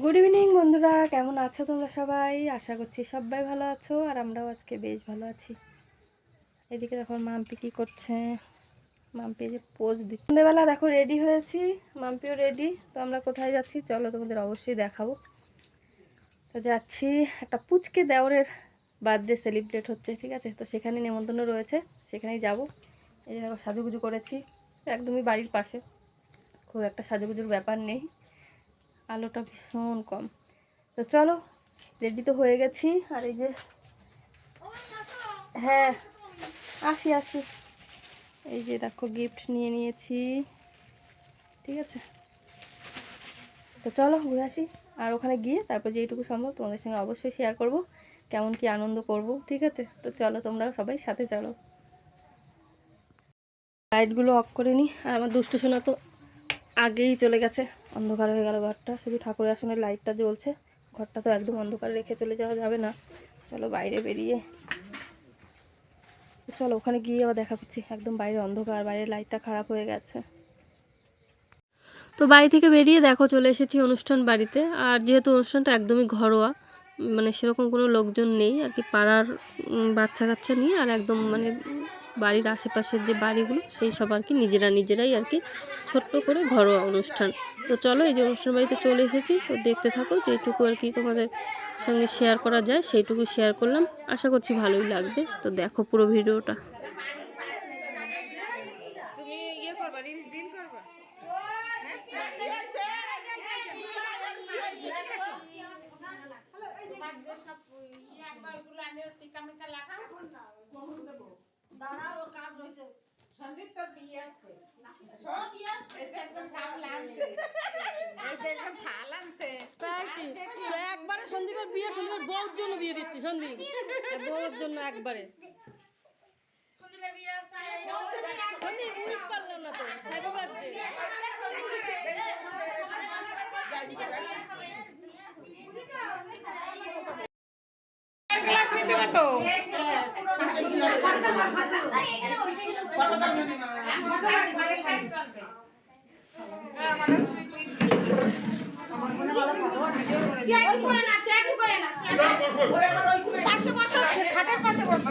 Good evening বন্ধুরা। কেমন আছো তোমরা সবাই? আশা করছি সবাই ভালো আছো, আর আমরাও আজকে বেশ ভালো আছি। এদিকে দেখো, মাম্পি কি করছে? মাম্পি যে পোজ দিচ্ছে। সন্ধ্যেবেলা দেখো রেডি হয়েছি। মাম্পিও রেডি তো আমরা কোথায় যাচ্ছি? চলো তোমাদের অবশ্যই দেখাবো। তো যাচ্ছি, একটা পুচকে দেওরের বার্থডে সেলিব্রেট হচ্ছে, ঠিক আছে? তো সেখানে নেমন্তন্ন রয়েছে, সেখানেই যাব। এই যে দেখো, সাজুগুজু করেছি, একদমই বাড়ির পাশে। খুব একটা সাজুগুজুর ব্যাপার নেই। আলোটা ভীষণ কম। তো চলো রেডি তো হয়ে গেছি। আর এই যে হ্যাঁ আসি আসি। এই যে দেখো গিফট নিয়ে নিয়েছি। ঠিক আছে? তো চলো, ঘুরে আসি। আর ওখানে গিয়ে তারপর যেইটুকু সম্ভব তোমাদের সঙ্গে অবশ্যই শেয়ার করব, কেমন কি আনন্দ করব, ঠিক আছে? তো চলো তোমরা সবাই সাথে চলো। লাইটগুলো অফ করে নিই আর আমার দুষ্টু সোনা তো আগেই চলে গেছে। অন্ধকার হয়ে গেল ঘরটা। শুধু ঠাকুরের আসনের লাইটটা জ্বলছে। ঘরটা তো একদম অন্ধকার রেখে চলে যাওয়া যাবে না। চলো বাইরে বেরিয়ে। চলো ওখানে গিয়ে আবার দেখা করছি। একদম বাইরে অন্ধকার, বাইরের লাইটটা খারাপ হয়ে গেছে। তো বাড়ি থেকে বেরিয়ে দেখো চলে এসেছি অনুষ্ঠান বাড়িতে। আর যেহেতু অনুষ্ঠানটা একদমই ঘরোয়া মানে সেরকম কোনো লোকজন নেই। আর কি পাড়ার বাচ্চা কাচ্চা নিয়ে আর একদম মানে বাড়ির আশেপাশের যে বাড়িগুলো, সেই সব আর কি নিজেরা নিজেরাই আর কি ছোট্ট করে ঘরোয়া অনুষ্ঠান। তো চলো এই যে অনুষ্ঠান বাড়িতে চলে এসেছি, তো দেখতে থাকো যেটুকু আর কি তোমাদের সঙ্গে শেয়ার করা যায়, সেইটুকু শেয়ার করলাম। আশা করছি ভালোই লাগবে। তো দেখো পুরো ভিডিওটা। করবা তোমার যে সব ইয়ে একবারগুলো আনে টিকা মিকা সন্দীপ তোর বিয়ে আছে এই যে একদম গামলা আনছে এই একদম থাল আনছে একবারে সন্দীপের বিয়ে সন্দীপের বউর জন্য দিয়ে দিচ্ছি সন্দীপ বউর জন্য একবারে সন্দীপ উইশ না তো হ্যাপি বার্থডে পারতো পাশে বসো খাটের পাশে বসো।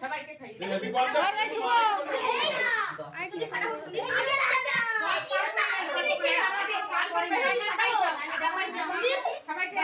সবাইকে উঠিয়ে সবাইকে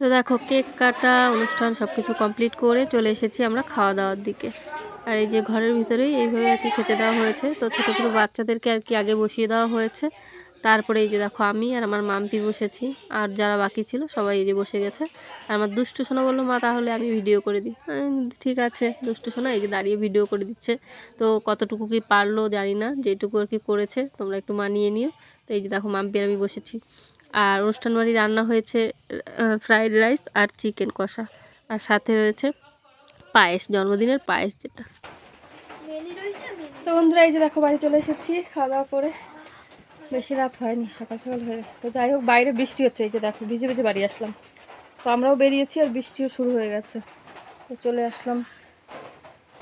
তো দেখো, কেক কাটা অনুষ্ঠান সব কিছু কমপ্লিট করে চলে এসেছি আমরা খাওয়া দাওয়ার দিকে। আর এই যে ঘরের ভিতরেই এইভাবে আর কি খেতে দেওয়া হয়েছে। তো ছোটো ছোটো বাচ্চাদেরকে আর কি আগে বসিয়ে দেওয়া হয়েছে। তারপরে এই যে দেখো, আমি আর আমার মাম্পি বসেছি। আর যারা বাকি ছিল, সবাই এই যে বসে গেছে। আর আমার দুষ্টু সোনা বলল, মা, তাহলে আমি ভিডিও করে দিই। ঠিক আছে। দুষ্টু সোনা এই যে দাঁড়িয়ে ভিডিও করে দিচ্ছে। তো কতটুকু কি পারল জানি না, যেটুকু আর কি করেছে, তোমরা একটু মানিয়ে নিও। তো এই যে দেখো, মাম্পি আর আমি বসেছি। আর অনুষ্ঠান বাড়ি রান্না হয়েছে ফ্রাইড রাইস আর চিকেন কষা। আর সাথে রয়েছে পায়েস জন্মদিনের পায়েস যেটা। তো তো বন্ধুরা এই যে দেখো বাড়ি চলে এসেছি খাওয়া দাওয়া করে। বেশি রাত হয়নি সকাল সকাল হয়ে গেছে। তো যাই হোক বাইরে বৃষ্টি হচ্ছে এই যে দেখো ভিজে ভিজে বাড়ি আসলাম। তো আমরাও বেরিয়েছি আর বৃষ্টিও শুরু হয়ে গেছে। তো চলে আসলাম।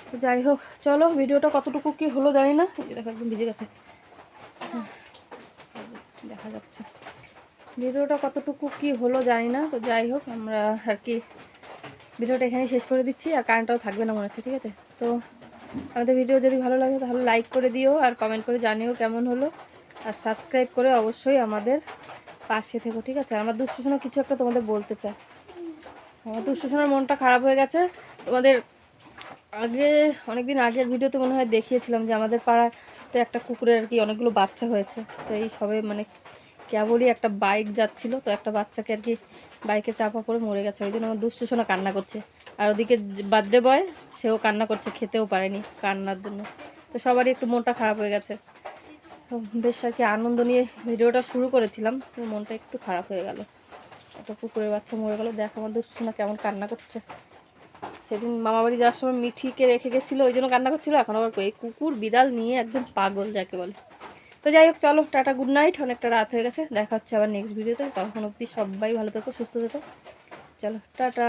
তো যাই হোক চলো ভিডিওটা কতটুকু কি হলো জানি না। এই যে দেখো একদম ভিজে গেছে। দেখা যাচ্ছে। ভিডিওটা কতটুকু কি হলো জানি না, তো যাই হোক আমরা আর কি ভিডিওটা এখানে শেষ করে দিচ্ছি আর কারেন্টটাও থাকবে না মনে হচ্ছে, ঠিক আছে? তো আমাদের ভিডিও যদি ভালো লাগে তাহলে লাইক করে দিও আর কমেন্ট করে জানিও কেমন হলো। আর সাবস্ক্রাইব করে অবশ্যই আমাদের পাশে থেকো, ঠিক আছে? আমার দুষ্টুশোনা কিছু একটা তোমাদের বলতে চাই আমার দুষ্টুশোনার মনটা খারাপ হয়ে গেছে। তোমাদের আগে, অনেকদিন আগের ভিডিওতে মনে হয় দেখিয়েছিলাম যে আমাদের পাড়াতে একটা কুকুরের আর কি অনেকগুলো বাচ্চা হয়েছে। তো এই সবে মানে কেবলই একটা বাইক যাচ্ছিল, তো একটা বাচ্চাকে আর কি বাইকে চাপা পড়ে মরে গেছে। ওই জন্য আমার দুষ্টুশোনা কান্না করছে। আর ওদিকে বার্থডে বয়, সেও কান্না করছে, খেতেও পারেনি কান্নার জন্য। তো সবারই একটু মনটা খারাপ হয়ে গেছে। বেশ আর কি আনন্দ নিয়ে ভিডিওটা শুরু করেছিলাম মনটা একটু খারাপ হয়ে গেল। একটা কুকুরের বাচ্চা মরে গেল। দেখো আমার দুষ্টুনা কেমন কান্না করছে। সেদিন মামা বাড়ি যাওয়ার সময় মিঠিকে রেখে গেছিল, ওই জন্য কান্না করছিল। এখন আবার এই কুকুর, বিড়াল নিয়ে একদম পাগল, যাকে বলে। তো যাই হোক, চলো, টাটা গুড নাইট অনেকটা রাত হয়ে গেছে। দেখা হচ্ছে আবার নেক্সট ভিডিওতে তখন অবধি সবাই ভালো থেকো, সুস্থ থেকো। চলো, টাটা।